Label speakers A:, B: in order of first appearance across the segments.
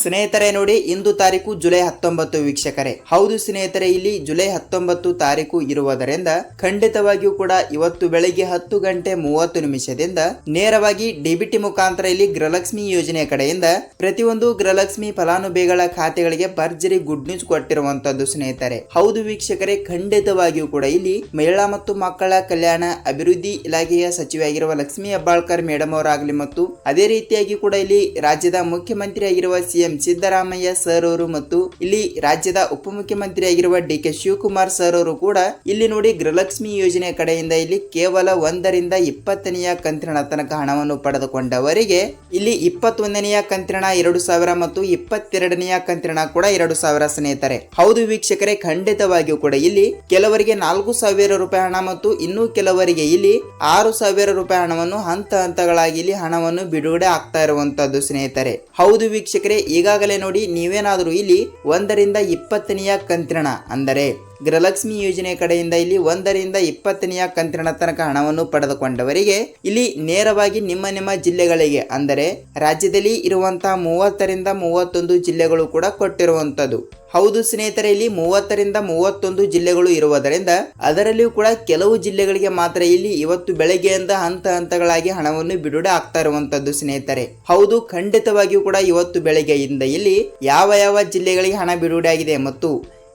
A: ಸ್ನೇಹಿತರೆ ನೋಡಿ, ಇಂದು ತಾರೀಕು ಜುಲೈ ಹತ್ತೊಂಬತ್ತು ವೀಕ್ಷಕರೇ. ಹೌದು ಸ್ನೇಹಿತರೆ, ಇಲ್ಲಿ ಜುಲೈ ಹತ್ತೊಂಬತ್ತು ತಾರೀಕು ಇರುವುದರಿಂದ ಖಂಡಿತವಾಗಿಯೂ ಕೂಡ ಇವತ್ತು ಬೆಳಗ್ಗೆ ಹತ್ತು ಗಂಟೆ ಮೂವತ್ತು ನಿಮಿಷದಿಂದ ನೇರವಾಗಿ ಡಿಬಿಟಿ ಮುಖಾಂತರ ಇಲ್ಲಿ ಗೃಹಲಕ್ಷ್ಮಿ ಯೋಜನೆ ಕಡೆಯಿಂದ ಪ್ರತಿಯೊಂದು ಗೃಹಲಕ್ಷ್ಮಿ ಫಲಾನುಭವಿಗಳ ಖಾತೆಗಳಿಗೆ ಭರ್ಜರಿ ಗುಡ್ ನ್ಯೂಸ್ ಕೊಟ್ಟಿರುವಂತದ್ದು ಸ್ನೇಹಿತರೆ. ಹೌದು ವೀಕ್ಷಕರೇ, ಖಂಡಿತವಾಗಿಯೂ ಕೂಡ ಇಲ್ಲಿ ಮಹಿಳಾ ಮತ್ತು ಮಕ್ಕಳ ಕಲ್ಯಾಣ ಅಭಿವೃದ್ಧಿ ಇಲಾಖೆಯ ಸಚಿವೆಯಾಗಿರುವ ಲಕ್ಷ್ಮಿ ಹೆಬ್ಬಾಳ್ಕರ್ ಮೇಡಮ್ ಅವರಾಗಲಿ ಮತ್ತು ಅದೇ ರೀತಿಯಾಗಿ ಕೂಡ ಇಲ್ಲಿ ರಾಜ್ಯದ ಮುಖ್ಯಮಂತ್ರಿ ಆಗಿರುವ ಸಿಎಂ ಸಿದ್ದರಾಮಯ್ಯ ಸರ್ ಅವರು ಮತ್ತು ಇಲ್ಲಿ ರಾಜ್ಯದ ಉಪಮುಖ್ಯಮಂತ್ರಿ ಆಗಿರುವ ಡಿ ಕೆ ಶಿವಕುಮಾರ್ ಸರ್ ಅವರು ಕೂಡ ಇಲ್ಲಿ ನೋಡಿ ಗೃಹಲಕ್ಷ್ಮಿ ಯೋಜನೆ ಕಡೆಯಿಂದ ಇಲ್ಲಿ ಕೇವಲ ಒಂದರಿಂದ ಇಪ್ಪತ್ತನೆಯ ಕಂತಿನ ತನಕ ಹಣವನ್ನು ಪಡೆದುಕೊಂಡವರಿಗೆ ಇಲ್ಲಿ ಇಪ್ಪತ್ತೊಂದನೆಯ ಕಂತಿನ ಎರಡು ಸಾವಿರ ಮತ್ತು ಇಪ್ಪತ್ತೆರಡನೆಯ ಕಂತಿನ ಕೂಡ ಎರಡು ಸಾವಿರ ಸ್ನೇಹಿತರೆ. ಹೌದು ವೀಕ್ಷಕರೇ, ಖಂಡಿತವಾಗಿಯೂ ಕೂಡ ಇಲ್ಲಿ ಕೆಲವರಿಗೆ ನಾಲ್ಕು ಸಾವಿರ ರೂಪಾಯಿ ಹಣ ಮತ್ತು ಇನ್ನೂ ಕೆಲವರಿಗೆ ಇಲ್ಲಿ ಆರು ಸಾವಿರ ರೂಪಾಯಿ ಹಣವನ್ನು ಹಂತ ಹಂತಗಳಾಗಿ ಇಲ್ಲಿ ಹಣವನ್ನು ಬಿಡುಗಡೆ ಆಗ್ತಾ ಇರುವಂತದ್ದು ಸ್ನೇಹಿತರೆ. ಹೌದು ವೀಕ್ಷಕರೇ ಈಗಾಗಲೇ ನೋಡಿ ನೀವೇನಾದರೂ ಇಲ್ಲಿ ಒಂದರಿಂದ ಇಪ್ಪತ್ತನೆಯ ಕಂತಿನ ಅಂದರೆ ಗೃಹಲಕ್ಷ್ಮಿ ಯೋಜನೆ ಕಡೆಯಿಂದ ಇಲ್ಲಿ ಒಂದರಿಂದ ಇಪ್ಪತ್ತನೆಯ ಕಂತಿನ ತನಕ ಹಣವನ್ನು ಪಡೆದುಕೊಂಡವರಿಗೆ ಇಲ್ಲಿ ನೇರವಾಗಿ ನಿಮ್ಮ ನಿಮ್ಮ ಜಿಲ್ಲೆಗಳಿಗೆ, ಅಂದರೆ ರಾಜ್ಯದಲ್ಲಿ ಇರುವಂತಹ ಮೂವತ್ತರಿಂದ ಮೂವತ್ತೊಂದು ಜಿಲ್ಲೆಗಳು ಕೂಡ ಕೊಟ್ಟಿರುವಂತದ್ದು ಹೌದು ಸ್ನೇಹಿತರೆ, ಇಲ್ಲಿ ಮೂವತ್ತರಿಂದ ಮೂವತ್ತೊಂದು ಜಿಲ್ಲೆಗಳು ಇರುವುದರಿಂದ ಅದರಲ್ಲಿಯೂ ಕೂಡ ಕೆಲವು ಜಿಲ್ಲೆಗಳಿಗೆ ಮಾತ್ರ ಇಲ್ಲಿ ಇವತ್ತು ಬೆಳಗ್ಗೆಯಿಂದ ಹಂತ ಹಂತಗಳಾಗಿ ಹಣವನ್ನು ಬಿಡುಗಡೆ ಆಗ್ತಾ ಇರುವಂತದ್ದು ಸ್ನೇಹಿತರೆ. ಹೌದು, ಖಂಡಿತವಾಗಿಯೂ ಕೂಡ ಇವತ್ತು ಬೆಳಗ್ಗೆಯಿಂದ ಇಲ್ಲಿ ಯಾವ ಯಾವ ಜಿಲ್ಲೆಗಳಿಗೆ ಹಣ ಬಿಡುಗಡೆ ಮತ್ತು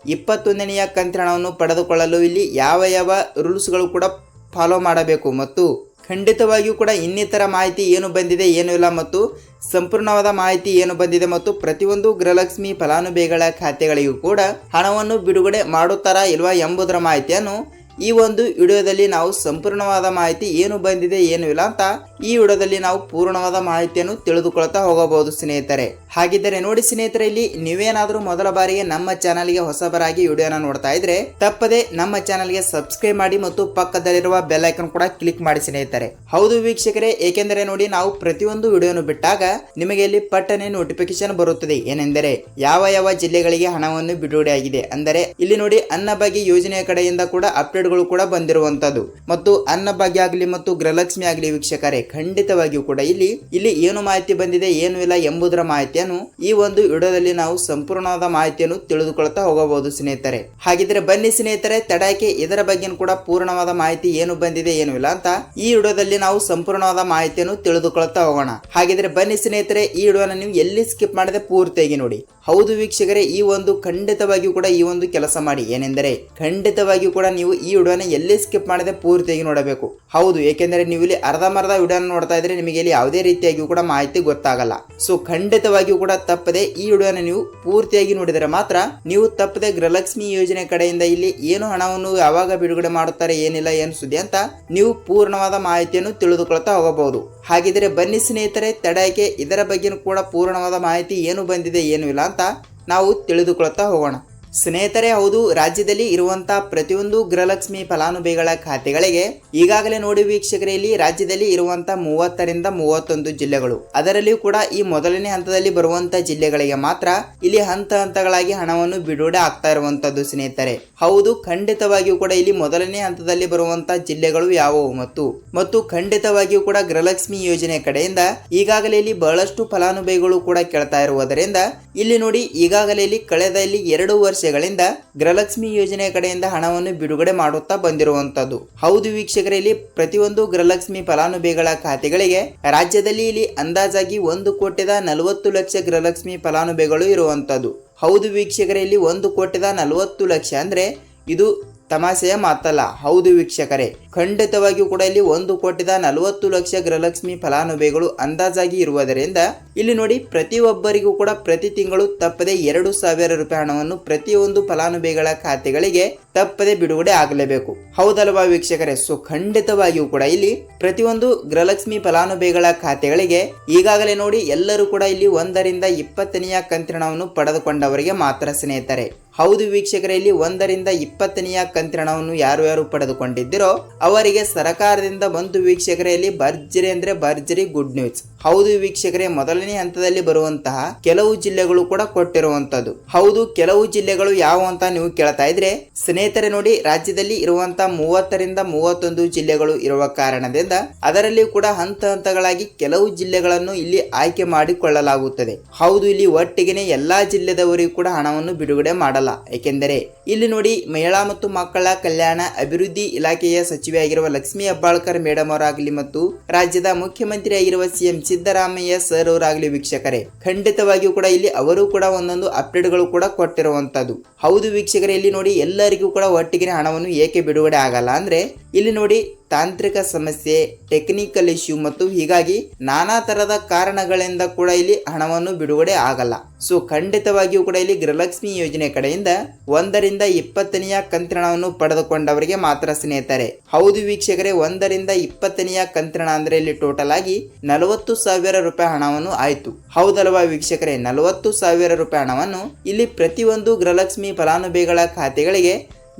A: ಇಪ್ಪತ್ತೊಂದನೆಯ ಕಂತ್ರಣವನ್ನು ಪಡೆದುಕೊಳ್ಳಲು ಇಲ್ಲಿ ಯಾವ ಯಾವ ರೂಲ್ಸ್ಗಳು ಕೂಡ ಫಾಲೋ ಮಾಡಬೇಕು ಮತ್ತು ಖಂಡಿತವಾಗಿಯೂ ಕೂಡ ಇನ್ನಿತರ ಮಾಹಿತಿ ಏನು ಬಂದಿದೆ ಏನು ಇಲ್ಲ ಮತ್ತು ಸಂಪೂರ್ಣವಾದ ಮಾಹಿತಿ ಏನು ಬಂದಿದೆ ಮತ್ತು ಪ್ರತಿಯೊಂದು ಗೃಹಲಕ್ಷ್ಮಿ ಫಲಾನುಭವಿಗಳ ಖಾತೆಗಳಿಗೂ ಕೂಡ ಹಣವನ್ನು ಬಿಡುಗಡೆ ಮಾಡುತ್ತಾರಾ ಇಲ್ವಾ ಎಂಬುದರ ಮಾಹಿತಿಯನ್ನು ಈ ಒಂದು ವಿಡಿಯೋದಲ್ಲಿ ನಾವು ಸಂಪೂರ್ಣವಾದ ಮಾಹಿತಿ ಏನು ಬಂದಿದೆ ಏನು ಇಲ್ಲ ಅಂತ ಈ ವಿಡಿಯೋದಲ್ಲಿ ನಾವು ಪೂರ್ಣವಾದ ಮಾಹಿತಿಯನ್ನು ತಿಳಿದುಕೊಳ್ತಾ ಹೋಗಬಹುದು ಸ್ನೇಹಿತರೆ. ಹಾಗಿದ್ದರೆ ನೋಡಿ ಸ್ನೇಹಿತರೆ, ಇಲ್ಲಿ ನೀವೇನಾದರೂ ಮೊದಲ ಬಾರಿಗೆ ನಮ್ಮ ಚಾನಲ್ಗೆ ಹೊಸಬರಾಗಿ ವಿಡಿಯೋನ ನೋಡ್ತಾ ಇದ್ರೆ ತಪ್ಪದೆ ನಮ್ಮ ಚಾನಲ್ಗೆ ಸಬ್ಸ್ಕ್ರೈಬ್ ಮಾಡಿ ಮತ್ತು ಪಕ್ಕದಲ್ಲಿರುವ ಬೆಲ್ ಐಕನ್ ಕೂಡ ಕ್ಲಿಕ್ ಮಾಡಿ ಸ್ನೇಹಿತರೆ. ಹೌದು ವೀಕ್ಷಕರೇ, ಏಕೆಂದರೆ ನೋಡಿ ನಾವು ಪ್ರತಿಯೊಂದು ವಿಡಿಯೋನು ಬಿಟ್ಟಾಗ ನಿಮಗೆ ಇಲ್ಲಿ ಪಟ್ಟನೆ ನೋಟಿಫಿಕೇಶನ್ ಬರುತ್ತದೆ. ಏನೆಂದರೆ ಯಾವ ಯಾವ ಜಿಲ್ಲೆಗಳಿಗೆ ಹಣವನ್ನು ಬಿಡುಗಡೆ ಆಗಿದೆ. ಅಂದರೆ ಇಲ್ಲಿ ನೋಡಿ ಅನ್ನಭಾಗ್ಯ ಯೋಜನೆಯ ಕಡೆಯಿಂದ ಕೂಡ ಅಪ್ಡೇಟ್ಗಳು ಕೂಡ ಬಂದಿರುವಂತದ್ದು ಮತ್ತು ಅನ್ನಭಾಗ್ಯ ಆಗಲಿ ಮತ್ತು ಗೃಹಲಕ್ಷ್ಮಿ ಆಗಲಿ ವೀಕ್ಷಕರೇ ಖಂಡಿತವಾಗಿಯೂ ಕೂಡ ಇಲ್ಲಿ ಇಲ್ಲಿ ಏನು ಮಾಹಿತಿ ಬಂದಿದೆ, ಏನು ಇಲ್ಲ ಎಂಬುದರ ಮಾಹಿತಿಯನ್ನು ಈ ಒಂದು ವಿಡಿಯೋದಲ್ಲಿ ನಾವು ಸಂಪೂರ್ಣವಾದ ಮಾಹಿತಿಯನ್ನು ತಿಳಿದುಕೊಳ್ತಾ ಹೋಗಬಹುದು ಸ್ನೇಹಿತರೆ. ಹಾಗಿದ್ರೆ ಬನ್ನಿ ಸ್ನೇಹಿತರೆ ತಡಾಕೆ ಇದರ ಬಗ್ಗೆ ಕೂಡ ಪೂರ್ಣವಾದ ಮಾಹಿತಿ ಏನು ಬಂದಿದೆ, ಏನು ಇಲ್ಲ ಅಂತ ಈ ವಿಡಿಯೋದಲ್ಲಿ ನಾವು ಸಂಪೂರ್ಣವಾದ ಮಾಹಿತಿಯನ್ನು ತಿಳಿದುಕೊಳ್ತಾ ಹೋಗೋಣ. ಹಾಗಿದ್ರೆ ಬನ್ನಿ ಸ್ನೇಹಿತರೆ, ಈ ವಿಡಿಯೋನ ನೀವು ಎಲ್ಲಿ ಸ್ಕಿಪ್ ಮಾಡದೆ ಪೂರ್ತಿಯಾಗಿ ನೋಡಿ. ಹೌದು ವೀಕ್ಷಕರೇ, ಈ ಒಂದು ಖಂಡಿತವಾಗಿಯೂ ಕೂಡ ಈ ಒಂದು ಕೆಲಸ ಮಾಡಿ. ಏನೆಂದರೆ, ಖಂಡಿತವಾಗಿಯೂ ಕೂಡ ನೀವು ಈ ವಿಡಿಯೋನ ಎಲ್ಲಿ ಸ್ಕಿಪ್ ಮಾಡದೆ ಪೂರ್ತಿಯಾಗಿ ನೋಡಬೇಕು. ಹೌದು, ಏಕೆಂದರೆ ನೀವು ಇಲ್ಲಿ ಅರ್ಧಂಬರ್ಧ ವಿಡಿಯೋನ ನೋಡ್ತಾ ಇದ್ರೆ ನಿಮಗೆ ಇಲ್ಲಿ ಯಾವುದೇ ರೀತಿಯಾಗಿಯೂ ಕೂಡ ಮಾಹಿತಿ ಗೊತ್ತಾಗಲ್ಲ. ಸೊ ಖಂಡಿತವಾಗಿಯೂ ಕೂಡ ತಪ್ಪದೆ ಈ ವಿಡಿಯೋನ ನೀವು ಪೂರ್ತಿಯಾಗಿ ನೋಡಿದರೆ ಮಾತ್ರ ನೀವು ತಪ್ಪದೆ ಗೃಹಲಕ್ಷ್ಮಿ ಯೋಜನೆ ಕಡೆಯಿಂದ ಇಲ್ಲಿ ಏನು ಹಣವನ್ನು ಯಾವಾಗ ಬಿಡುಗಡೆ ಮಾಡುತ್ತಾರೆ, ಏನಿಲ್ಲ, ಏನು ಸುದ್ದಿ ಅಂತ ನೀವು ಪೂರ್ಣವಾದ ಮಾಹಿತಿಯನ್ನು ತಿಳಿದುಕೊಳ್ತಾ ಹೋಗಬಹುದು. ಹಾಗಿದ್ರೆ ಬನ್ನಿ ಸ್ನೇಹಿತರೆ ತಡಕ್ಕೆ ಇದರ ಬಗ್ಗೆ ಕೂಡ ಪೂರ್ಣವಾದ ಮಾಹಿತಿ ಏನು ಬಂದಿದೆ, ಏನು ಇಲ್ಲ ಅಂತ ನಾವು ತಿಳಿದುಕೊಳ್ತಾ ಹೋಗೋಣ. ಸ್ನೇಹಿತರೆ, ಹೌದು, ರಾಜ್ಯದಲ್ಲಿ ಇರುವಂತಹ ಪ್ರತಿಯೊಂದು ಗೃಹಲಕ್ಷ್ಮಿ ಫಲಾನುಭವಿಗಳ ಖಾತೆಗಳಿಗೆ ಈಗಾಗಲೇ ನೋಡಿ ವೀಕ್ಷಕರಲ್ಲಿ ರಾಜ್ಯದಲ್ಲಿ ಇರುವಂತಹ ಮೂವತ್ತರಿಂದ ಮೂವತ್ತೊಂದು ಜಿಲ್ಲೆಗಳು. ಅದರಲ್ಲಿಯೂ ಕೂಡ ಈ ಮೊದಲನೇ ಹಂತದಲ್ಲಿ ಬರುವಂತಹ ಜಿಲ್ಲೆಗಳಿಗೆ ಮಾತ್ರ ಇಲ್ಲಿ ಹಂತ ಹಂತಗಳಾಗಿ ಹಣವನ್ನು ಬಿಡುಗಡೆ ಆಗ್ತಾ ಇರುವಂತದ್ದು ಸ್ನೇಹಿತರೆ. ಹೌದು, ಖಂಡಿತವಾಗಿಯೂ ಕೂಡ ಇಲ್ಲಿ ಮೊದಲನೇ ಹಂತದಲ್ಲಿ ಬರುವಂತಹ ಜಿಲ್ಲೆಗಳು ಯಾವುವು? ಮತ್ತು ಮತ್ತು ಖಂಡಿತವಾಗಿಯೂ ಕೂಡ ಗೃಹಲಕ್ಷ್ಮಿ ಯೋಜನೆ ಕಡೆಯಿಂದ ಈಗಾಗಲೇ ಇಲ್ಲಿ ಬಹಳಷ್ಟು ಫಲಾನುಭವಿಗಳು ಕೂಡ ಕೇಳ್ತಾ ಇರುವುದರಿಂದ, ಇಲ್ಲಿ ನೋಡಿ, ಈಗಾಗಲೇ ಇಲ್ಲಿ ಕಳೆದ ಇಲ್ಲಿ ಎರಡು ವರ್ಷಗಳಿಂದ ಗೃಹಲಕ್ಷ್ಮಿ ಯೋಜನೆ ಕಡೆಯಿಂದ ಹಣವನ್ನು ಬಿಡುಗಡೆ ಮಾಡುತ್ತಾ ಬಂದಿರುವಂತದ್ದು. ಹೌದು ವೀಕ್ಷಕರಲ್ಲಿ ಪ್ರತಿಯೊಂದು ಗೃಹಲಕ್ಷ್ಮಿ ಫಲಾನುಭವಿಗಳ ಖಾತೆಗಳಿಗೆ ರಾಜ್ಯದಲ್ಲಿ ಇಲ್ಲಿ ಅಂದಾಜಾಗಿ ಒಂದು ಕೋಟಿದ ನಲವತ್ತು ಲಕ್ಷ ಗೃಹಲಕ್ಷ್ಮಿ ಫಲಾನುಭವಿಗಳು ಇರುವಂತದ್ದು. ಹೌದು ವೀಕ್ಷಕರಲ್ಲಿ ಒಂದು ಕೋಟಿದ ನಲವತ್ತು ಲಕ್ಷ ಅಂದ್ರೆ ಇದು ತಮಾಷೆಯ ಮಾತಲ್ಲ. ಹೌದು ವೀಕ್ಷಕರೇ ಖಂಡಿತವಾಗಿಯೂ ಕೂಡ ಇಲ್ಲಿ ಒಂದು ಕೋಟಿದ ನಲವತ್ತು ಲಕ್ಷ ಗೃಹಲಕ್ಷ್ಮಿ ಫಲಾನುಭವಿಗಳು ಅಂದಾಜಾಗಿ ಇರುವುದರಿಂದ ಇಲ್ಲಿ ನೋಡಿ ಪ್ರತಿಯೊಬ್ಬರಿಗೂ ಕೂಡ ಪ್ರತಿ ತಿಂಗಳು ತಪ್ಪದೆ ಎರಡು ಸಾವಿರ ರೂಪಾಯಿ ಹಣವನ್ನು ಪ್ರತಿಯೊಂದು ಫಲಾನುಭವಿಗಳ ಖಾತೆಗಳಿಗೆ ತಪ್ಪದೆ ಬಿಡುಗಡೆ ಆಗಲೇಬೇಕು. ಹೌದಲ್ವಾ ವೀಕ್ಷಕರೇ? ಸೊ ಖಂಡಿತವಾಗಿಯೂ ಕೂಡ ಇಲ್ಲಿ ಪ್ರತಿಯೊಂದು ಗೃಹಲಕ್ಷ್ಮಿ ಫಲಾನುಭವಿಗಳ ಖಾತೆಗಳಿಗೆ ಈಗಾಗಲೇ ನೋಡಿ ಎಲ್ಲರೂ ಕೂಡ ಇಲ್ಲಿ ಒಂದರಿಂದ ಇಪ್ಪತ್ತನೆಯ ಕಂತ್ರಣವನ್ನು ಪಡೆದುಕೊಂಡವರಿಗೆ ಮಾತ್ರ ಸ್ನೇಹಿತರೆ. ಹೌದು ವೀಕ್ಷಕರೇ, ಇಲ್ಲಿ ಒಂದರಿಂದ ಇಪ್ಪತ್ತನೆಯ ಕಂತ್ರಣವನ್ನು ಯಾರು ಯಾರು ಪಡೆದುಕೊಂಡಿದ್ದೀರೋ ಅವರಿಗೆ ಸರಕಾರದಿಂದ ಬಂತು ವೀಕ್ಷಕರೇ, ಇಲ್ಲಿ ಭರ್ಜರಿ ಅಂದ್ರೆ ಭರ್ಜರಿ ಗುಡ್ ನ್ಯೂಸ್ ಹೌದು ವೀಕ್ಷಕರೇ, ಮೊದಲನೇ ಹಂತದಲ್ಲಿ ಬರುವಂತಹ ಕೆಲವು ಜಿಲ್ಲೆಗಳು ಕೂಡ ಕೊಟ್ಟಿರುವಂತದ್ದು ಹೌದು, ಕೆಲವು ಜಿಲ್ಲೆಗಳು ಯಾವ ಅಂತ ನೀವು ಕೇಳ್ತಾ ಇದ್ರೆ, ಸ್ನೇಹಿತರೆ ನೋಡಿ, ರಾಜ್ಯದಲ್ಲಿ ಇರುವಂತಹ ಮೂವತ್ತರಿಂದ ಮೂವತ್ತೊಂದು ಜಿಲ್ಲೆಗಳು ಇರುವ ಕಾರಣದಿಂದ ಅದರಲ್ಲಿ ಕೂಡ ಹಂತ ಹಂತಗಳಾಗಿ ಕೆಲವು ಜಿಲ್ಲೆಗಳನ್ನು ಇಲ್ಲಿ ಆಯ್ಕೆ ಮಾಡಿಕೊಳ್ಳಲಾಗುತ್ತದೆ. ಹೌದು, ಇಲ್ಲಿ ಒಟ್ಟಿಗೆನೆ ಎಲ್ಲಾ ಜಿಲ್ಲೆದವರಿಗೂ ಕೂಡ ಹಣವನ್ನು ಬಿಡುಗಡೆ ಮಾಡಲ್ಲ. ಏಕೆಂದರೆ, ಇಲ್ಲಿ ನೋಡಿ, ಮಹಿಳಾ ಮತ್ತು ಮಕ್ಕಳ ಕಲ್ಯಾಣ ಅಭಿವೃದ್ಧಿ ಇಲಾಖೆಯ ಸಚಿವೆಯಾಗಿರುವ ಲಕ್ಷ್ಮೀ ಹೆಬ್ಬಾಳ್ಕರ್ ಮೇಡಮ್ ಅವರಾಗಲಿ ಮತ್ತು ರಾಜ್ಯದ ಮುಖ್ಯಮಂತ್ರಿ ಆಗಿರುವ ಸಿಎಂ ಸಿದ್ದರಾಮಯ್ಯ ಸರ್ ಅವರಾಗಲಿ ವೀಕ್ಷಕರೇ. ಖಂಡಿತವಾಗಿಯೂ ಕೂಡ ಇಲ್ಲಿ ಅವರು ಕೂಡ ಒಂದೊಂದು ಅಪ್ಡೇಟ್ಗಳು ಕೂಡ ಕೊಟ್ಟಿರುವಂತದ್ದು. ಹೌದು ವೀಕ್ಷಕರೇ, ಇಲ್ಲಿ ನೋಡಿ ಎಲ್ಲರಿಗೂ ಕೂಡ ಒಟ್ಟಿಗೆ ಹಣವನ್ನು ಏಕೆ ಬಿಡುಗಡೆ ಆಗಲ್ಲ ಅಂದ್ರೆ ಇಲ್ಲಿ ನೋಡಿ ತಾಂತ್ರಿಕ ಸಮಸ್ಯೆ ಟೆಕ್ನಿಕಲ್ ಇಶ್ಯೂ ಮತ್ತು ಹೀಗಾಗಿ ನಾನಾ ತರದ ಕಾರಣಗಳಿಂದ ಕೂಡ ಇಲ್ಲಿ ಹಣವನ್ನು ಬಿಡುಗಡೆ ಆಗಲ್ಲ. ಸೊ ಖಂಡಿತವಾಗಿಯೂ ಕೂಡ ಇಲ್ಲಿ ಗೃಹಲಕ್ಷ್ಮಿ ಯೋಜನೆ ಕಡೆಯಿಂದ ಒಂದರಿಂದ ಇಪ್ಪತ್ತನೆಯ ಕಂತ್ರಣವನ್ನು ಪಡೆದುಕೊಂಡವರಿಗೆ ಮಾತ್ರ ಸ್ನೇಹಿತರೆ. ಹೌದು ವೀಕ್ಷಕರೇ, ಒಂದರಿಂದ ಇಪ್ಪತ್ತನೆಯ ಕಂತ್ರಣ ಅಂದ್ರೆ ಇಲ್ಲಿ ಟೋಟಲ್ ಆಗಿ ನಲವತ್ತು ಸಾವಿರ ರೂಪಾಯಿ ಹಣವನ್ನು ಆಯಿತು. ಹೌದಲ್ವಾ ವೀಕ್ಷಕರೇ, ನಲವತ್ತು ಸಾವಿರ ರೂಪಾಯಿ ಹಣವನ್ನು ಇಲ್ಲಿ ಪ್ರತಿಯೊಂದು ಗೃಹಲಕ್ಷ್ಮಿ ಫಲಾನುಭವಿಗಳ ಖಾತೆಗಳಿಗೆ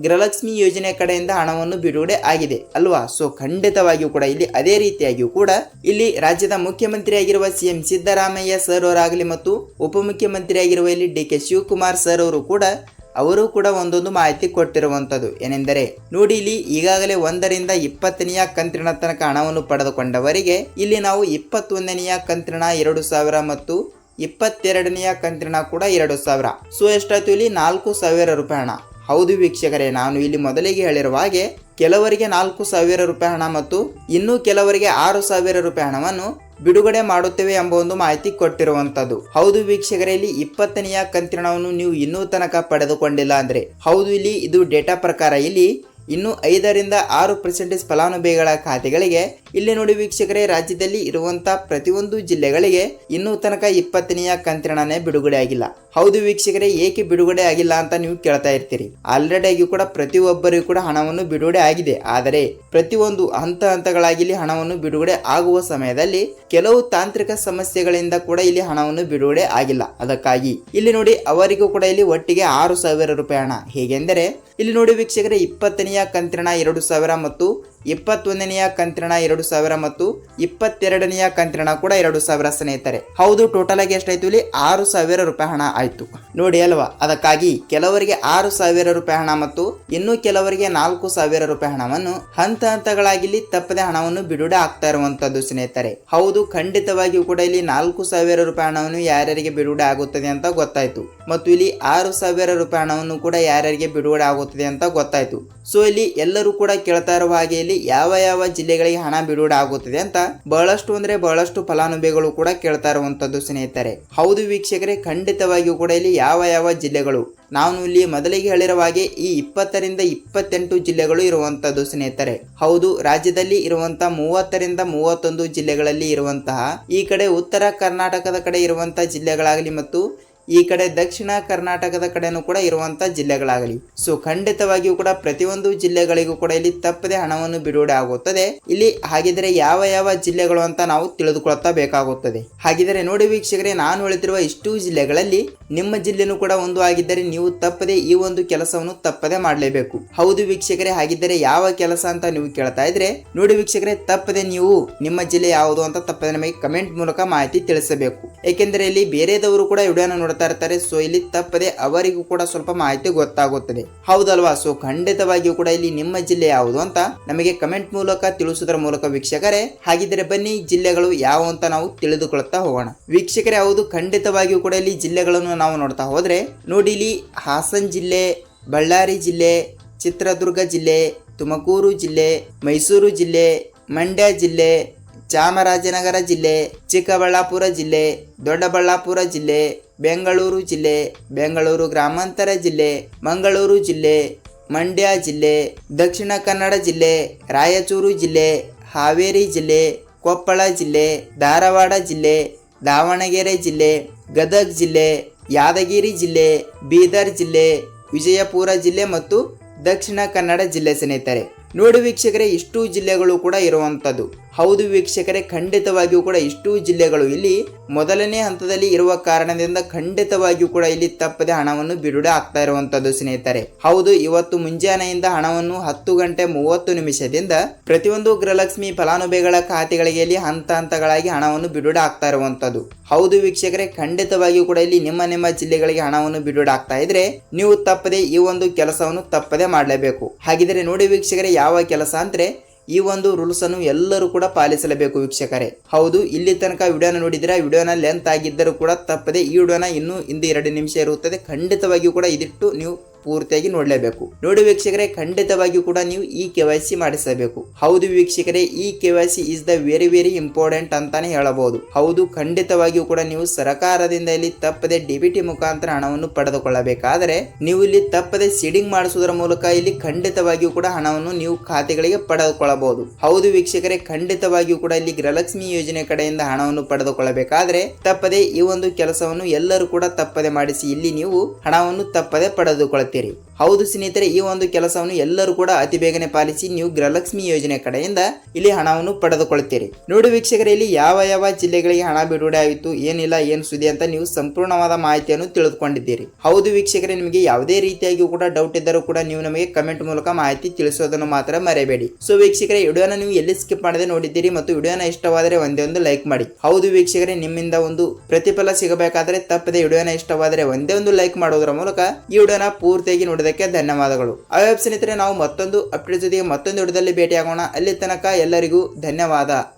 A: ಗೃಹಲಕ್ಷ್ಮಿ ಯೋಜನೆ ಕಡೆಯಿಂದ ಹಣವನ್ನು ಬಿಡುಗಡೆ ಆಗಿದೆ. ಅಲ್ವಾ? ಸೊ ಖಂಡಿತವಾಗಿಯೂ ಕೂಡ ಇಲ್ಲಿ ಅದೇ ರೀತಿಯಾಗಿಯೂ ಕೂಡ ಇಲ್ಲಿ ರಾಜ್ಯದ ಮುಖ್ಯಮಂತ್ರಿಯಾಗಿರುವ ಸಿಎಂ ಸಿದ್ದರಾಮಯ್ಯ ಸರ್ ಅವರಾಗಲಿ ಮತ್ತು ಉಪಮುಖ್ಯಮಂತ್ರಿಯಾಗಿರುವ ಇಲ್ಲಿ ಡಿ ಕೆ ಶಿವಕುಮಾರ್ ಸರ್ ಅವರು ಕೂಡ ಅವರು ಕೂಡ ಒಂದೊಂದು ಮಾಹಿತಿ ಕೊಟ್ಟಿರುವಂಥದ್ದು. ಏನೆಂದರೆ, ನೋಡಿ ಇಲ್ಲಿ ಈಗಾಗಲೇ ಒಂದರಿಂದ ಇಪ್ಪತ್ತನೆಯ ಕಂತಿನ ತನಕ ಹಣವನ್ನು ಪಡೆದುಕೊಂಡವರಿಗೆ ಇಲ್ಲಿ ನಾವು ಇಪ್ಪತ್ತೊಂದನೆಯ ಕಂತಿನ ಎರಡು ಸಾವಿರ ಮತ್ತು ಇಪ್ಪತ್ತೆರಡನೆಯ ಕಂತಿನ ಕೂಡ ಎರಡು ಸಾವಿರ. ಸೊ ಎಷ್ಟಾಯ್ತು ಇಲ್ಲಿ? ನಾಲ್ಕು ಸಾವಿರ ರೂಪಾಯಿ ಹಣ. ಹೌದು ವೀಕ್ಷಕರೇ, ನಾನು ಇಲ್ಲಿ ಮೊದಲಿಗೆ ಹೇಳಿರುವ ಹಾಗೆ ಕೆಲವರಿಗೆ ನಾಲ್ಕು ಸಾವಿರ ರೂಪಾಯಿ ಹಣ ಮತ್ತು ಇನ್ನೂ ಕೆಲವರಿಗೆ ಆರು ಸಾವಿರ ರೂಪಾಯಿ ಹಣವನ್ನು ಬಿಡುಗಡೆ ಮಾಡುತ್ತೇವೆ ಎಂಬ ಒಂದು ಮಾಹಿತಿ ಕೊಟ್ಟಿರುವಂತದ್ದು ಹೌದು ವೀಕ್ಷಕರೇ, ಇಲ್ಲಿ ಇಪ್ಪತ್ತನೆಯ ಕಂತಿನವನ್ನು ನೀವು ಇನ್ನೂ ತನಕ ಪಡೆದುಕೊಂಡಿಲ್ಲ ಅಂದ್ರೆ. ಹೌದು, ಇಲ್ಲಿ ಇದು ಡೇಟಾ ಪ್ರಕಾರ ಇಲ್ಲಿ ಇನ್ನು ಐದರಿಂದ ಆರು ಪರ್ಸೆಂಟೇಜ್ ಫಲಾನುಭವಿಗಳ ಖಾತೆಗಳಿಗೆ ಇಲ್ಲಿ ನೋಡಿ ವೀಕ್ಷಕರೇ, ರಾಜ್ಯದಲ್ಲಿ ಇರುವಂತಹ ಪ್ರತಿಯೊಂದು ಜಿಲ್ಲೆಗಳಿಗೆ ಇನ್ನೂ ತನಕ ಇಪ್ಪತ್ತನೆಯ ಕಂತಿಣನೇ ಬಿಡುಗಡೆ ಆಗಿಲ್ಲ. ಹೌದು ವೀಕ್ಷಕರೇ, ಏಕೆ ಬಿಡುಗಡೆ ಆಗಿಲ್ಲ ಅಂತ ನೀವು ಕೇಳ್ತಾ ಇರ್ತೀರಿ. ಆಲ್ರೆಡಿ ಆಗಿ ಕೂಡ ಪ್ರತಿಯೊಬ್ಬರಿಗೂ ಕೂಡ ಹಣವನ್ನು ಬಿಡುಗಡೆ ಆಗಿದೆ. ಆದರೆ ಪ್ರತಿಯೊಂದು ಹಂತ ಹಂತಗಳಾಗಿ ಇಲ್ಲಿ ಹಣವನ್ನು ಬಿಡುಗಡೆ ಆಗುವ ಸಮಯದಲ್ಲಿ ಕೆಲವು ತಾಂತ್ರಿಕ ಸಮಸ್ಯೆಗಳಿಂದ ಕೂಡ ಇಲ್ಲಿ ಹಣವನ್ನು ಬಿಡುಗಡೆ ಆಗಿಲ್ಲ. ಅದಕ್ಕಾಗಿ ಇಲ್ಲಿ ನೋಡಿ ಅವರಿಗೂ ಕೂಡ ಇಲ್ಲಿ ಒಟ್ಟಿಗೆ ಆರು ಸಾವಿರ ರೂಪಾಯಿ ಹಣ. ಹೇಗೆಂದರೆ, ಇಲ್ಲಿ ನೋಡಿ ವೀಕ್ಷಕರೇ, ಇಪ್ಪತ್ತನೆಯ ಕಂತಿನ ಎರಡು ಸಾವಿರ ಮತ್ತು ಇಪ್ಪತ್ತೊಂದನೆಯ ಕಂತ್ರಣ ಎರಡು ಸಾವಿರ ಮತ್ತು ಇಪ್ಪತ್ತೆರಡನೆಯ ಕಂತ್ರಣ ಕೂಡ ಎರಡು ಸಾವಿರ ಸ್ನೇಹಿತರೆ. ಹೌದು ಟೋಟಲ್ ಆಗಿ ಎಷ್ಟಾಯ್ತು ಇಲ್ಲಿ? ಆರು ಸಾವಿರ ರೂಪಾಯಿ ಹಣ ಆಯ್ತು. ನೋಡಿ ಅಲ್ವಾ, ಅದಕ್ಕಾಗಿ ಕೆಲವರಿಗೆ ಆರು ಸಾವಿರ ರೂಪಾಯಿ ಹಣ ಮತ್ತು ಇನ್ನು ಕೆಲವರಿಗೆ ನಾಲ್ಕು ಸಾವಿರ ರೂಪಾಯಿ ಹಣವನ್ನು ಹಂತ ಹಂತಗಳಾಗಿ ತಪ್ಪದೆ ಹಣವನ್ನು ಬಿಡುಗಡೆ ಆಗ್ತಾ ಇರುವಂತದ್ದು ಸ್ನೇಹಿತರೆ. ಹೌದು, ಖಂಡಿತವಾಗಿಯೂ ಕೂಡ ಇಲ್ಲಿ ನಾಲ್ಕು ಸಾವಿರ ರೂಪಾಯಿ ಹಣವನ್ನು ಯಾರ್ಯಾರಿಗೆ ಬಿಡುಗಡೆ ಆಗುತ್ತದೆ ಅಂತ ಗೊತ್ತಾಯ್ತು. ಮತ್ತು ಇಲ್ಲಿ ಆರು ಸಾವಿರ ರೂಪಾಯಿ ಹಣವನ್ನು ಕೂಡ ಯಾರ್ಯಾರಿಗೆ ಬಿಡುಗಡೆ ಆಗುತ್ತದೆ ಅಂತ ಗೊತ್ತಾಯ್ತು. ಸೊ ಇಲ್ಲಿ ಎಲ್ಲರೂ ಕೂಡ ಕೇಳ್ತಾ ಇರುವ ಹಾಗೆ ಇಲ್ಲಿ ಯಾವ ಯಾವ ಜಿಲ್ಲೆಗಳಿಗೆ ಹಣ ಬಿಡುಗಡೆ ಆಗುತ್ತದೆ ಅಂತ ಬಹಳಷ್ಟು ಅಂದ್ರೆ ಬಹಳಷ್ಟು ಫಲಾನುಭವಿಗಳು ಕೂಡ ಕೇಳ್ತಾ ಇರುವಂತದ್ದು ಸ್ನೇಹಿತರೆ. ಹೌದು ವೀಕ್ಷಕರೇ, ಖಂಡಿತವಾಗಿಯೂ ಕೂಡ ಇಲ್ಲಿ ಯಾವ ಯಾವ ಜಿಲ್ಲೆಗಳು. ನಾನು ಇಲ್ಲಿ ಮೊದಲಿಗೆ ಹೇಳಿರುವ ಹಾಗೆ ಈ ಇಪ್ಪತ್ತರಿಂದ ಇಪ್ಪತ್ತೆಂಟು ಜಿಲ್ಲೆಗಳು ಇರುವಂತದ್ದು ಸ್ನೇಹಿತರೆ. ಹೌದು, ರಾಜ್ಯದಲ್ಲಿ ಇರುವಂತಹ ಮೂವತ್ತರಿಂದ ಮೂವತ್ತೊಂದು ಜಿಲ್ಲೆಗಳಲ್ಲಿ ಇರುವಂತಹ, ಈ ಕಡೆ ಉತ್ತರ ಕರ್ನಾಟಕದ ಕಡೆ ಇರುವಂತಹ ಜಿಲ್ಲೆಗಳಾಗಲಿ ಮತ್ತು ಈ ಕಡೆ ದಕ್ಷಿಣ ಕರ್ನಾಟಕದ ಕಡೆನೂ ಕೂಡ ಇರುವಂತಹ ಜಿಲ್ಲೆಗಳಾಗಲಿ. ಸೊ ಖಂಡಿತವಾಗಿಯೂ ಕೂಡ ಪ್ರತಿಯೊಂದು ಜಿಲ್ಲೆಗಳಿಗೂ ಕೂಡ ಇಲ್ಲಿ ತಪ್ಪದೆ ಹಣವನ್ನು ಬಿಡುಗಡೆ ಆಗುತ್ತದೆ. ಇಲ್ಲಿ ಹಾಗಿದ್ರೆ ಯಾವ ಯಾವ ಜಿಲ್ಲೆಗಳು ಅಂತ ನಾವು ತಿಳಿದುಕೊಳ್ತಾ ಬೇಕಾಗುತ್ತದೆ. ಹಾಗಿದ್ರೆ ನೋಡಿ ವೀಕ್ಷಕರೇ, ನಾನು ಹೇಳ್ತಿರುವ ಇಷ್ಟು ಜಿಲ್ಲೆಗಳಲ್ಲಿ ನಿಮ್ಮ ಜಿಲ್ಲೆನೂ ಕೂಡ ಒಂದು ಆಗಿದ್ದರೆ ನೀವು ತಪ್ಪದೆ ಈ ಒಂದು ಕೆಲಸವನ್ನು ತಪ್ಪದೆ ಮಾಡಲೇಬೇಕು. ಹೌದು ವೀಕ್ಷಕರೇ, ಹಾಗಿದ್ದರೆ ಯಾವ ಕೆಲಸ ಅಂತ ನೀವು ಕೇಳ್ತಾ ಇದ್ರೆ, ನೋಡಿ ವೀಕ್ಷಕರೇ, ತಪ್ಪದೆ ನೀವು ನಿಮ್ಮ ಜಿಲ್ಲೆ ಯಾವುದು ಅಂತ ತಪ್ಪದೆ ನಮಗೆ ಕಮೆಂಟ್ ಮೂಲಕ ಮಾಹಿತಿ ತಿಳಿಸಬೇಕು. ಏಕೆಂದರೆ ಇಲ್ಲಿ ಬೇರೆದವರು ಕೂಡ ವಿಡಿಯೋನ ನೋಡ್ತಾ ಇರ್ತಾರೆ ಸೊ ಇಲ್ಲಿ ತಪ್ಪದೆ ಅವರಿಗೂ ಕೂಡ ಸ್ವಲ್ಪ ಮಾಹಿತಿ ಗೊತ್ತಾಗುತ್ತದೆ. ಹೌದಲ್ವಾ? ಸೊ ಖಂಡಿತವಾಗಿಯೂ ಕೂಡ ಇಲ್ಲಿ ನಿಮ್ಮ ಜಿಲ್ಲೆ ಯಾವುದು ಅಂತ ನಮಗೆ ಕಮೆಂಟ್ ಮೂಲಕ ತಿಳಿಸುವುದರ ಮೂಲಕ ವೀಕ್ಷಕರೇ, ಹಾಗಿದ್ರೆ ಬನ್ನಿ ಜಿಲ್ಲೆಗಳು ಯಾವ ಅಂತ ನಾವು ತಿಳಿದುಕೊಳ್ಳುತ್ತಾ ಹೋಗೋಣ. ವೀಕ್ಷಕರೇ, ಹೌದು, ಖಂಡಿತವಾಗಿಯೂ ಕೂಡ ಇಲ್ಲಿ ಜಿಲ್ಲೆಗಳನ್ನು ನಾವು ನೋಡ್ತಾ ಹೋದ್ರೆ, ನೋಡಿ ಇಲ್ಲಿ ಹಾಸನ್ ಜಿಲ್ಲೆ, ಬಳ್ಳಾರಿ ಜಿಲ್ಲೆ, ಚಿತ್ರದುರ್ಗ ಜಿಲ್ಲೆ, ತುಮಕೂರು ಜಿಲ್ಲೆ, ಮೈಸೂರು ಜಿಲ್ಲೆ, ಮಂಡ್ಯ ಜಿಲ್ಲೆ, ಚಾಮರಾಜನಗರ ಜಿಲ್ಲೆ, ಚಿಕ್ಕಬಳ್ಳಾಪುರ ಜಿಲ್ಲೆ, ದೊಡ್ಡಬಳ್ಳಾಪುರ ಜಿಲ್ಲೆ ಬೆಂಗಳೂರು ಜಿಲ್ಲೆ, ಬೆಂಗಳೂರು ಗ್ರಾಮಾಂತರ ಜಿಲ್ಲೆ, ಮಂಗಳೂರು ಜಿಲ್ಲೆ, ಮಂಡ್ಯ ಜಿಲ್ಲೆ, ದಕ್ಷಿಣ ಕನ್ನಡ ಜಿಲ್ಲೆ, ರಾಯಚೂರು ಜಿಲ್ಲೆ, ಹಾವೇರಿ ಜಿಲ್ಲೆ, ಕೊಪ್ಪಳ ಜಿಲ್ಲೆ, ಧಾರವಾಡ ಜಿಲ್ಲೆ, ದಾವಣಗೆರೆ ಜಿಲ್ಲೆ, ಗದಗ್ ಜಿಲ್ಲೆ, ಯಾದಗಿರಿ ಜಿಲ್ಲೆ, ಬೀದರ್ ಜಿಲ್ಲೆ, ವಿಜಯಪುರ ಜಿಲ್ಲೆ ಮತ್ತು ದಕ್ಷಿಣ ಕನ್ನಡ ಜಿಲ್ಲೆ ಸ್ನೇಹಿತರೆ. ನೋಡಿ ವೀಕ್ಷಕರೇ, ಇಷ್ಟು ಜಿಲ್ಲೆಗಳು ಕೂಡ ಇರುವಂಥದ್ದು. ಹೌದು ವೀಕ್ಷಕರೇ, ಖಂಡಿತವಾಗಿಯೂ ಕೂಡ ಇಷ್ಟು ಜಿಲ್ಲೆಗಳು. ಇಲ್ಲಿ ಮೊದಲನೇ ಹಂತದಲ್ಲಿ ಇರುವ ಕಾರಣದಿಂದ ಖಂಡಿತವಾಗಿಯೂ ಕೂಡ ಇಲ್ಲಿ ತಪ್ಪದೆ ಹಣವನ್ನು ಬಿಡುಗಡೆ ಆಗ್ತಾ ಇರುವಂತದ್ದು ಸ್ನೇಹಿತರೆ. ಹೌದು, ಇವತ್ತು ಮುಂಜಾನೆಯಿಂದ ಹಣವನ್ನು ಹತ್ತು ಗಂಟೆ ಮೂವತ್ತು ನಿಮಿಷದಿಂದ ಪ್ರತಿಯೊಂದು ಗೃಹಲಕ್ಷ್ಮಿ ಫಲಾನುಭವಿಗಳ ಖಾತೆಗಳಿಗೆ ಇಲ್ಲಿ ಹಂತ ಹಂತಗಳಾಗಿ ಹಣವನ್ನು ಬಿಡುಗಡೆ ಆಗ್ತಾ ಇರುವಂತದ್ದು. ಹೌದು ವೀಕ್ಷಕರೇ, ಖಂಡಿತವಾಗಿಯೂ ಕೂಡ ಇಲ್ಲಿ ನಿಮ್ಮ ನಿಮ್ಮ ಜಿಲ್ಲೆಗಳಿಗೆ ಹಣವನ್ನು ಬಿಡುಗಡೆ ಆಗ್ತಾ ಇದ್ರೆ ನೀವು ತಪ್ಪದೆ ಈ ಒಂದು ಕೆಲಸವನ್ನು ತಪ್ಪದೆ ಮಾಡಲೇಬೇಕು. ಹಾಗಿದ್ರೆ ನೋಡಿ ವೀಕ್ಷಕರೇ, ಯಾವ ಕೆಲಸ ಅಂದ್ರೆ ಈ ಒಂದು ರೂಲ್ಸ್ ಅನ್ನು ಎಲ್ಲರೂ ಕೂಡ ಪಾಲಿಸಲೇಬೇಕು ವೀಕ್ಷಕರೇ. ಹೌದು, ಇಲ್ಲಿ ತನಕ ವಿಡಿಯೋನ ನೋಡಿದ್ರೆ ವಿಡಿಯೋನ ಲೆಂತ್ ಆಗಿದ್ದರೂ ಕೂಡ ತಪ್ಪದೆ ಈ ವಿಡಿಯೋನ ಇನ್ನೂ ಹಿಂದೆ ಎರಡು ನಿಮಿಷ ಇರುತ್ತದೆ. ಖಂಡಿತವಾಗಿಯೂ ಕೂಡ ಇದಿಟ್ಟು ನೀವು ಪೂರ್ತಿಯಾಗಿ ನೋಡಲೇಬೇಕು. ನೋಡಿ ವೀಕ್ಷಕರೇ, ಖಂಡಿತವಾಗಿಯೂ ಕೂಡ ನೀವು ಈ ಕೆ ಮಾಡಿಸಬೇಕು ಹೌದು ವೀಕ್ಷಕರೇ, ಈ K Y C is the very very important ಅಂತಾನೆ ಹೇಳಬಹುದು. ಹೌದು, ಖಂಡಿತವಾಗಿಯೂ ಕೂಡ ನೀವು ಸರಕಾರದಿಂದ ಇಲ್ಲಿ ತಪ್ಪದೆ ಡಿಬಿಟಿ ಮುಖಾಂತರ ಹಣವನ್ನು ಪಡೆದುಕೊಳ್ಳಬೇಕಾದರೆ, ನೀವು ಇಲ್ಲಿ ತಪ್ಪದೆ ಸೀಡಿಂಗ್ ಮಾಡಿಸುವುದರ ಮೂಲಕ ಇಲ್ಲಿ ಖಂಡಿತವಾಗಿಯೂ ಕೂಡ ಹಣವನ್ನು ನೀವು ಖಾತೆಗಳಿಗೆ ಪಡೆದುಕೊಳ್ಳಬಹುದು. ಹೌದು ವೀಕ್ಷಕರೇ, ಖಂಡಿತವಾಗಿಯೂ ಕೂಡ ಇಲ್ಲಿ ಗೃಹಲಕ್ಷ್ಮಿ ಯೋಜನೆ ಕಡೆಯಿಂದ ಹಣವನ್ನು ಪಡೆದುಕೊಳ್ಳಬೇಕಾದ್ರೆ, ತಪ್ಪದೆ ಈ ಒಂದು ಕೆಲಸವನ್ನು ಎಲ್ಲರೂ ಕೂಡ ತಪ್ಪದೆ ಮಾಡಿಸಿ ಇಲ್ಲಿ ನೀವು ಹಣವನ್ನು ತಪ್ಪದೆ ಪಡೆದುಕೊಳ್ಳುತ್ತೀರಿ ಹೌದು ಸ್ನೇಹಿತರೆ, ಈ ಒಂದು ಕೆಲಸವನ್ನು ಎಲ್ಲರೂ ಕೂಡ ಅತಿ ಬೇಗನೆ ಪಾಲಿಸಿ ನೀವು ಗೃಹಲಕ್ಷ್ಮಿ ಯೋಜನೆ ಕಡೆಯಿಂದ ಇಲ್ಲಿ ಹಣವನ್ನು ಪಡೆದುಕೊಳ್ಳುತ್ತೀರಿ. ನೋಡಿ ವೀಕ್ಷಕರೇ, ಇಲ್ಲಿ ಯಾವ ಯಾವ ಜಿಲ್ಲೆಗಳಿಗೆ ಹಣ ಬಿಡುಗಡೆ ಆಯಿತು, ಏನಿಲ್ಲ, ಏನು ಸುದ್ದಿ ಅಂತ ನೀವು ಸಂಪೂರ್ಣವಾದ ಮಾಹಿತಿಯನ್ನು ತಿಳಿದುಕೊಂಡಿದ್ದೀರಿ. ಹೌದು ವೀಕ್ಷಕರೇ, ನಿಮಗೆ ಯಾವುದೇ ರೀತಿಯಾಗಿ ಕೂಡ ಡೌಟ್ ಇದ್ದರೂ ಕೂಡ ನೀವು ನಮಗೆ ಕಮೆಂಟ್ ಮೂಲಕ ಮಾಹಿತಿ ತಿಳಿಸೋದನ್ನು ಮಾತ್ರ ಮರೆಯಬೇಡಿ. ಸೊ ವೀಕ್ಷಕರೇ, ವಿಡಿಯೋನ ನೀವು ಎಲ್ಲಿ ಸ್ಕಿಪ್ ಮಾಡದೆ ನೋಡಿದ್ದೀರಿ ಮತ್ತು ವಿಡಿಯೋನ ಇಷ್ಟವಾದರೆ ಒಂದೇ ಒಂದು ಲೈಕ್ ಮಾಡಿ. ಹೌದು ವೀಕ್ಷಕರೇ, ನಿಮ್ಮಿಂದ ಒಂದು ಪ್ರತಿಫಲ ಸಿಗಬೇಕಾದ್ರೆ ತಪ್ಪದೆ ವಿಡಿಯೋನ ಇಷ್ಟವಾದರೆ ಒಂದೇ ಒಂದು ಲೈಕ್ ಮಾಡೋದರ ಮೂಲಕ ಈ ವಿಡಿಯೋನ ಪೂರ್ತಿಯಾಗಿ ನೋಡೋದಕ್ಕೆ ಧನ್ಯವಾದಗಳು. ಆ ಸ್ನೇಹಿತರೆ, ನಾವು ಮತ್ತೊಂದು ಅಪ್ಡೇಟ್ ಜೊತೆಗೆ ಮತ್ತೊಂದು ವಿಡಿಯೋದಲ್ಲಿ ಭೇಟಿಯಾಗೋಣ. ಅಲ್ಲಿ ತನಕ ಎಲ್ಲರಿಗೂ ಧನ್ಯವಾದ.